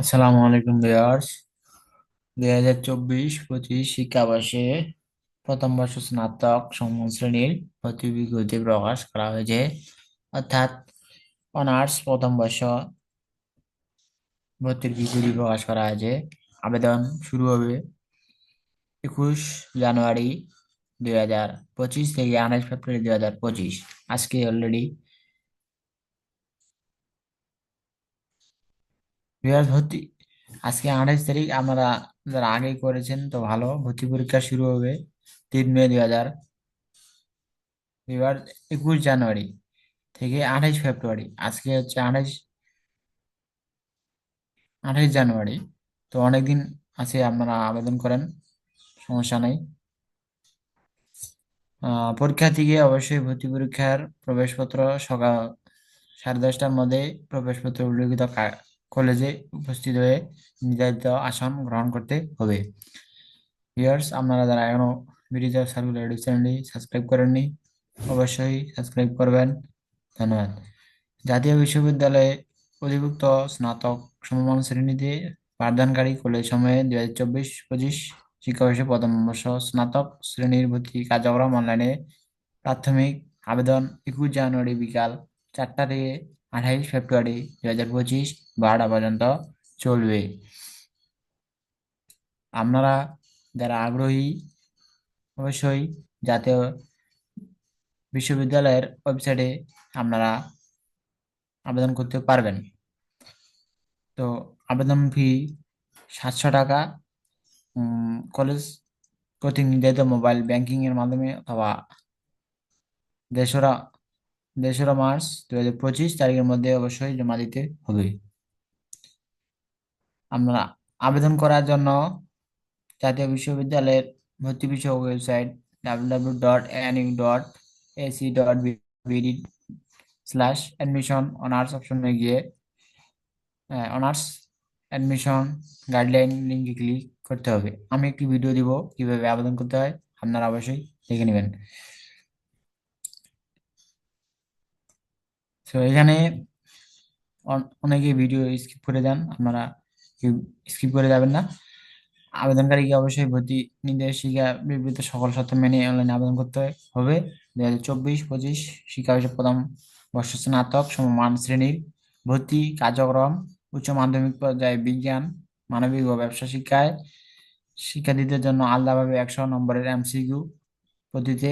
আসসালামু আলাইকুম ভিউয়ার্স। দুই হাজার চব্বিশ পঁচিশ শিক্ষাবর্ষে প্রথম বর্ষ স্নাতক সমমান শ্রেণির ভর্তি প্রকাশ করা হয়েছে। অর্থাৎ অনার্স প্রথম বর্ষ ভর্তির বিজ্ঞপ্তি প্রকাশ করা হয়েছে। আবেদন শুরু হবে একুশ জানুয়ারি দুই হাজার পঁচিশ থেকে আঠাশ ফেব্রুয়ারি দুই হাজার পঁচিশ। আজকে অলরেডি ভিউয়ার্স ভর্তি আজকে আঠাশ তারিখ, আমরা যারা আগে করেছেন, তো ভালো, ভর্তি পরীক্ষা শুরু হবে তিন মে দুই হাজার এবার একুশ জানুয়ারি থেকে আঠাশ ফেব্রুয়ারি, আজকে হচ্ছে আঠাশ আঠাশ জানুয়ারি। তো অনেকদিন আছে আপনারা আবেদন করেন, সমস্যা নেই। পরীক্ষার্থীকে অবশ্যই ভর্তি পরীক্ষার প্রবেশপত্র সকাল সাড়ে দশটার মধ্যে প্রবেশপত্র উল্লেখিত কলেজে উপস্থিত হয়ে নির্ধারিত আসন গ্রহণ করতে হবে। ভিউয়ার্স, আপনারা যারা এখনও ভিডিও সার্কুলার ইউটিউব চ্যানেলটি সাবস্ক্রাইব করেননি, অবশ্যই সাবস্ক্রাইব করবেন। ধন্যবাদ। জাতীয় বিশ্ববিদ্যালয়ে অধিভুক্ত স্নাতক সমমান শ্রেণীতে পাঠদানকারী কলেজ সময়ে দুই হাজার চব্বিশ পঁচিশ শিক্ষাবর্ষে প্রথম বর্ষ স্নাতক শ্রেণির ভর্তি কার্যক্রম অনলাইনে প্রাথমিক আবেদন একুশ জানুয়ারি বিকাল চারটা থেকে আঠাইশ ফেব্রুয়ারি দুই হাজার পঁচিশ বারোটা পর্যন্ত চলবে। আপনারা যারা আগ্রহী, অবশ্যই জাতীয় বিশ্ববিদ্যালয়ের ওয়েবসাইটে আপনারা আবেদন করতে পারবেন। তো আবেদন ফি সাতশো টাকা। কলেজ কর্তৃক নির্ধারিত মোবাইল ব্যাংকিং এর মাধ্যমে অথবা দেশরা দেশরা মার্চ দুই হাজার পঁচিশ তারিখের মধ্যে অবশ্যই জমা দিতে হবে। আমরা আবেদন করার জন্য জাতীয় বিশ্ববিদ্যালয়ের ভর্তি বিষয়ক website W W dot N U dot A C dot B D slash admission honours অপশনে গিয়ে অনার্স অ্যাডমিশন গাইডলাইন লিঙ্কে ক্লিক করতে হবে। আমি একটি ভিডিও দিব কীভাবে আবেদন করতে হয়, আপনারা অবশ্যই দেখে নেবেন। তো এখানে অন- অনেকে ভিডিও স্কিপ করে যান আপনারা স্কিপ করে যাবেন না। আবেদনকারীকে অবশ্যই ভর্তি নির্দেশিকা বিবৃত সকল শর্ত মেনে অনলাইনে আবেদন করতে হবে। দুই হাজার চব্বিশ, পঁচিশ শিক্ষাবর্ষে প্রথম বর্ষ স্নাতক, সমমান শ্রেণির ভর্তি কার্যক্রম, উচ্চ মাধ্যমিক পর্যায়ে বিজ্ঞান, মানবিক ও ব্যবসা শিক্ষায় শিক্ষার্থীদের জন্য আলাদাভাবে একশো নম্বরের এমসিকিউ পদ্ধতিতে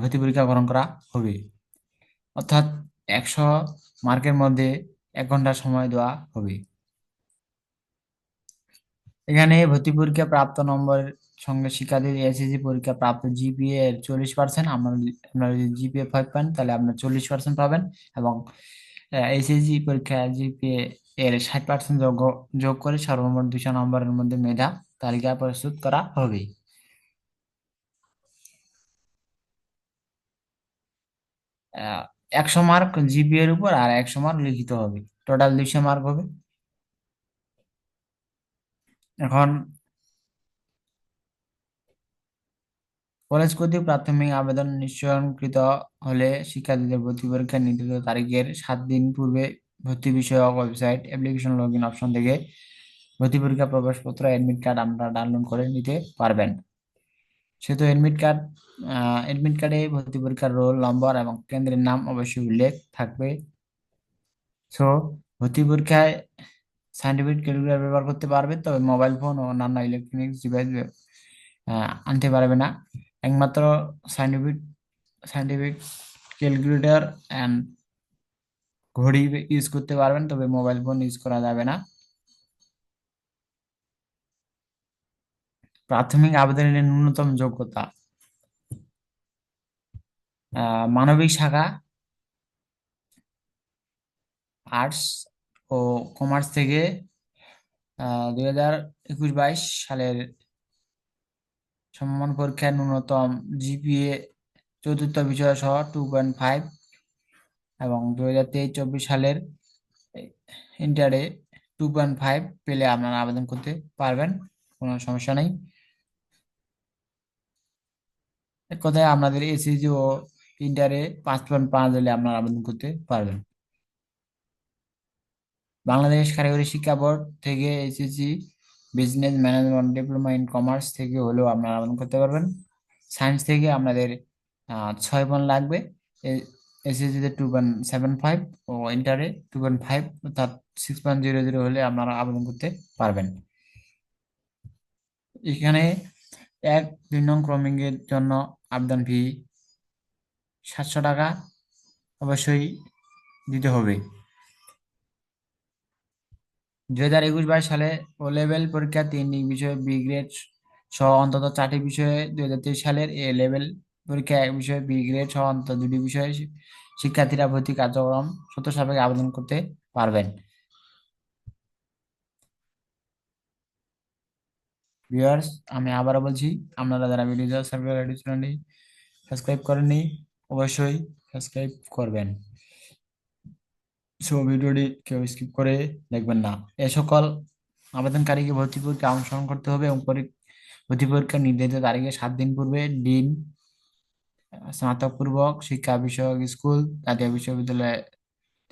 ভর্তি পরীক্ষা গ্রহণ করা হবে। অর্থাৎ একশো মার্কের মধ্যে এক ঘণ্টা সময় দেওয়া হবে। এখানে ভর্তি পরীক্ষা প্রাপ্ত নম্বরের সঙ্গে শিক্ষার্থীর এসএসসি পরীক্ষা প্রাপ্ত জিপিএ এর চল্লিশ পার্সেন্ট আপনার আপনারা যদি জিপিএ ফাইভ পান, তাহলে আপনার চল্লিশ পার্সেন্ট পাবেন এবং এসএসসি পরীক্ষা জিপিএ এর ষাট পার্সেন্ট যোগ যোগ করে সর্বমোট দুশো নম্বরের মধ্যে মেধা তালিকা প্রস্তুত করা হবে। একশো মার্ক জিপিএ এর উপর আর একশো মার্ক লিখিত হবে। টোটাল দুইশো মার্ক হবে। এখন কলেজ কর্তৃক প্রাথমিক আবেদন নিশ্চয়কৃত হলে শিক্ষার্থীদের ভর্তি পরীক্ষার নির্ধারিত তারিখের সাত দিন পূর্বে ভর্তি বিষয়ক website application log in option থেকে ভর্তি পরীক্ষা প্রবেশপত্র অ্যাডমিট কার্ড আপনারা ডাউনলোড করে নিতে পারবেন। সেহেতু অ্যাডমিট কার্ড অ্যাডমিট কার্ডে ভর্তি পরীক্ষার রোল নম্বর এবং কেন্দ্রের নাম অবশ্যই উল্লেখ থাকবে। সো ভর্তি পরীক্ষায় সার্টিফিকেট ক্যালকুলেটর ব্যবহার করতে পারবে, তবে মোবাইল ফোন ও অন্যান্য ইলেকট্রনিক্স ডিভাইস আনতে পারবে না। একমাত্র সাইন্টিফিক সাইন্টিফিক ক্যালকুলেটর অ্যান্ড ঘড়ি ইউজ করতে পারবেন, তবে মোবাইল ফোন ইউজ করা যাবে না। প্রাথমিক আবেদনের ন্যূনতম যোগ্যতা মানবিক শাখা, আর্টস ও কমার্স থেকে দুই হাজার একুশ বাইশ সালের সম্মান পরীক্ষার ন্যূনতম জিপিএ চতুর্থ বিষয় সহ টু পয়েন্ট ফাইভ এবং দুই হাজার তেইশ চব্বিশ সালের ইন্টারে টু পয়েন্ট ফাইভ পেলে আপনারা আবেদন করতে পারবেন, কোনো সমস্যা নেই। এক কথায় আপনাদের এসএসজি ও ইন্টারে পাঁচ পয়েন্ট পাঁচ হলে আপনারা আবেদন করতে পারবেন। বাংলাদেশ কারিগরি শিক্ষা বোর্ড থেকে SSC business management diploma in commerce থেকে হলেও আপনারা আবেদন করতে পারবেন। সায়েন্স থেকে আপনাদের ছয় পয়েন্ট লাগবে। এসএসসিতে টু পয়েন্ট সেভেন ফাইভ ও ইন্টারে টু পয়েন্ট ফাইভ অর্থাৎ সিক্স পয়েন্ট জিরো জিরো হলে আপনারা আবেদন করতে পারবেন। এখানে এক, দুই নং ক্রমিকের জন্য আবেদন ফি সাতশো টাকা অবশ্যই দিতে হবে। দুই হাজার একুশ বাইশ সালে ও লেভেল পরীক্ষা তিনটি বিষয়ে বি গ্রেড সহ অন্তত চারটি বিষয়ে দুই হাজার তেইশ সালের এ লেভেল পরীক্ষা এক বিষয়ে বি গ্রেড সহ অন্তত দুটি বিষয়ে শিক্ষার্থীরা ভর্তি কার্যক্রম সত্য সাপেক্ষে আবেদন করতে পারবেন। ভিউয়ার্স, আমি আবারও বলছি, আপনারা যারা ভিডিও সার্ভে চ্যানেলটি সাবস্ক্রাইব করেননি অবশ্যই সাবস্ক্রাইব করবেন। সো ভিডিওটি কেউ স্কিপ করে দেখবেন না। এ সকল আবেদনকারীকে ভর্তি পরীক্ষা অংশগ্রহণ করতে হবে এবং ভর্তি পরীক্ষা নির্ধারিত তারিখে সাত দিন পূর্বে ডিন স্নাতক পূর্বক শিক্ষা বিষয়ক স্কুল, জাতীয় বিশ্ববিদ্যালয়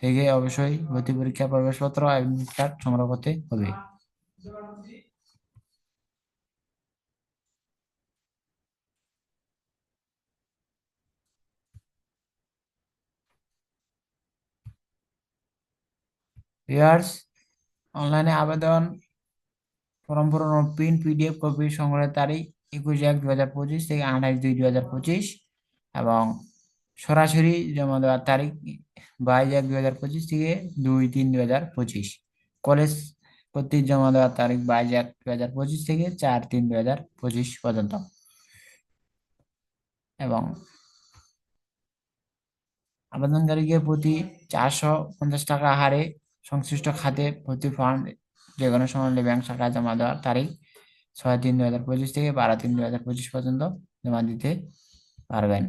থেকে অবশ্যই ভর্তি পরীক্ষা প্রবেশপত্র অ্যাডমিট কার্ড সংগ্রহ করতে হবে। ভিউয়ার্স অনলাইনে আবেদন, ফর্ম পূরণ ও প্রিন্ট পিডিএফ কপি সংগ্রহের তারিখ একুশ এক দু হাজার পঁচিশ থেকে আঠাশ দুই দু হাজার পঁচিশ এবং সরাসরি জমা দেওয়ার তারিখ বাইশ এক দু হাজার পঁচিশ থেকে দুই তিন দু হাজার পঁচিশ। কলেজ কর্তৃক জমা দেওয়ার তারিখ বাইশ এক দু হাজার পঁচিশ থেকে চার তিন দু হাজার পঁচিশ পর্যন্ত। এবং আবেদনকারীকে প্রতি চারশো পঞ্চাশ টাকা হারে সংশ্লিষ্ট খাতে ভর্তি ফর্ম যে কোনো সোনালী ব্যাংক শাখায় জমা দেওয়ার তারিখ ছয় তিন দু হাজার পঁচিশ থেকে বারো তিন দু হাজার পঁচিশ পর্যন্ত জমা দিতে পারবেন।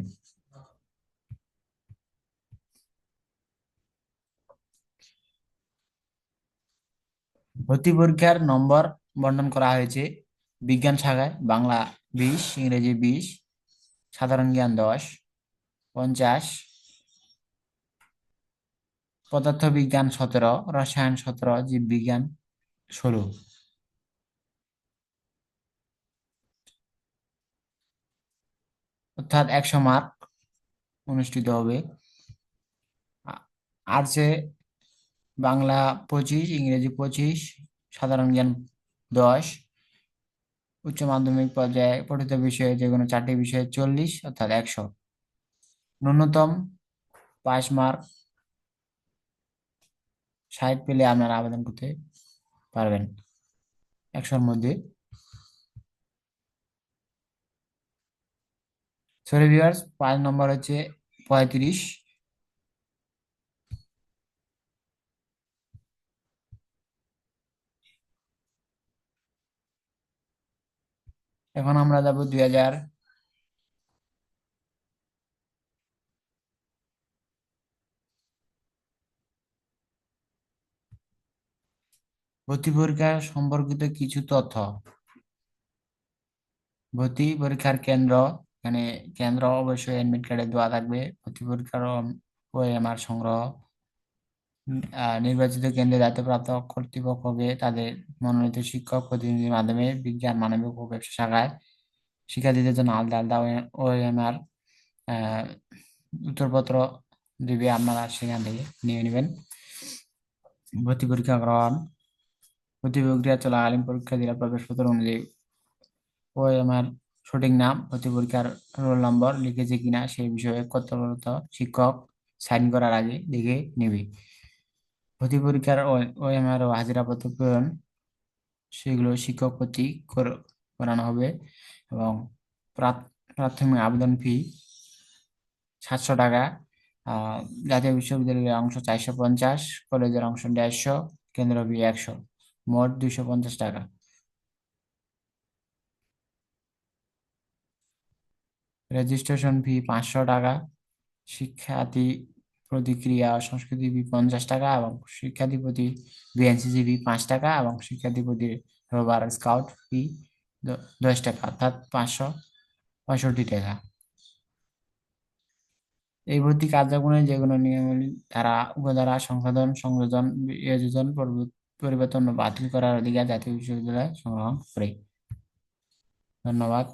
ভর্তি পরীক্ষার নম্বর বন্টন করা হয়েছে বিজ্ঞান শাখায় বাংলা বিশ, ইংরেজি বিশ, সাধারণ জ্ঞান দশ, পঞ্চাশ পদার্থ বিজ্ঞান সতেরো, রসায়ন সতেরো, জীববিজ্ঞান ষোলো। অর্থাৎ একশো মার্ক অনুষ্ঠিত হবে। আর্টসে বাংলা পঁচিশ, ইংরেজি পঁচিশ, সাধারণ জ্ঞান দশ, উচ্চ মাধ্যমিক পর্যায়ে পঠিত বিষয়ে যে কোনো চারটি বিষয়ে চল্লিশ, অর্থাৎ একশো। ন্যূনতম পাস মার্ক ষাট পেলে আপনারা আবেদন করতে পারবেন। একশোর মধ্যে। সরি ভিউয়ার্স পাঁচ নম্বর হচ্ছে পঁয়ত্রিশ। এখন আমরা যাব দুই হাজার ভর্তি পরীক্ষা সম্পর্কিত কিছু তথ্য। ভর্তি পরীক্ষার কেন্দ্র মানে কেন্দ্র অবশ্যই অ্যাডমিট কার্ডে দেওয়া থাকবে। ভর্তি পরীক্ষার ওএমআর সংগ্রহ। নির্বাচিত কেন্দ্রে দায়িত্বপ্রাপ্ত কর্তৃপক্ষকে তাদের মনোনীত শিক্ষক প্রতিনিধির মাধ্যমে বিজ্ঞান, মানবিক ও ব্যবসা শাখায় শিক্ষার্থীদের জন্য আলাদা আলাদা ওএমআর উত্তরপত্র দিবে। আপনারা সেখান থেকে নিয়ে নেবেন। ভর্তি পরীক্ষা গ্রহণ ভর্তি প্রক্রিয়া চলাকালীন পরীক্ষার্থীরা প্রবেশপত্র অনুযায়ী। ওএমআর সঠিক নাম, ভর্তি পরীক্ষার রোল নম্বর লিখেছে কিনা সেই বিষয়ে কর্তব্যরত শিক্ষক সাইন করার আগে দেখে নেবে। ভর্তি পরীক্ষার ওএমআর ও হাজিরাপত্র প্রেরণ, সেগুলো শিক্ষক কর- করানো হবে এবং প্রাথ- প্রাথমিক আবেদন ফি সাতশো টাকা জাতীয় বিশ্ববিদ্যালয়ের অংশ চারশো পঞ্চাশ, কলেজের অংশ দেড়শো, কেন্দ্র ফি একশো। মোট দুইশো পঞ্চাশ টাকা। রেজিস্ট্রেশন ফি পাঁচশো টাকা, শিক্ষার্থী প্রতিক্রিয়া সংস্কৃতি ফি পঞ্চাশ টাকা এবং শিক্ষার্থী প্রতি বিএনসিসি ফি পাঁচ টাকা এবং শিক্ষার্থী প্রতি রোভার স্কাউট ফি দশ টাকা, অর্থাৎ পাঁচশো পঁয়ষট্টি টাকা। এই ভর্তি কার্যক্রমে যে কোনো নিয়মাবলী ধারা উপধারা সংশোধন, সংযোজন, বিয়োজন পরিবর্তন বাতিল করার অধিকার জাতীয় বিশ্ববিদ্যালয় সংগ্রহণ করে। ধন্যবাদ।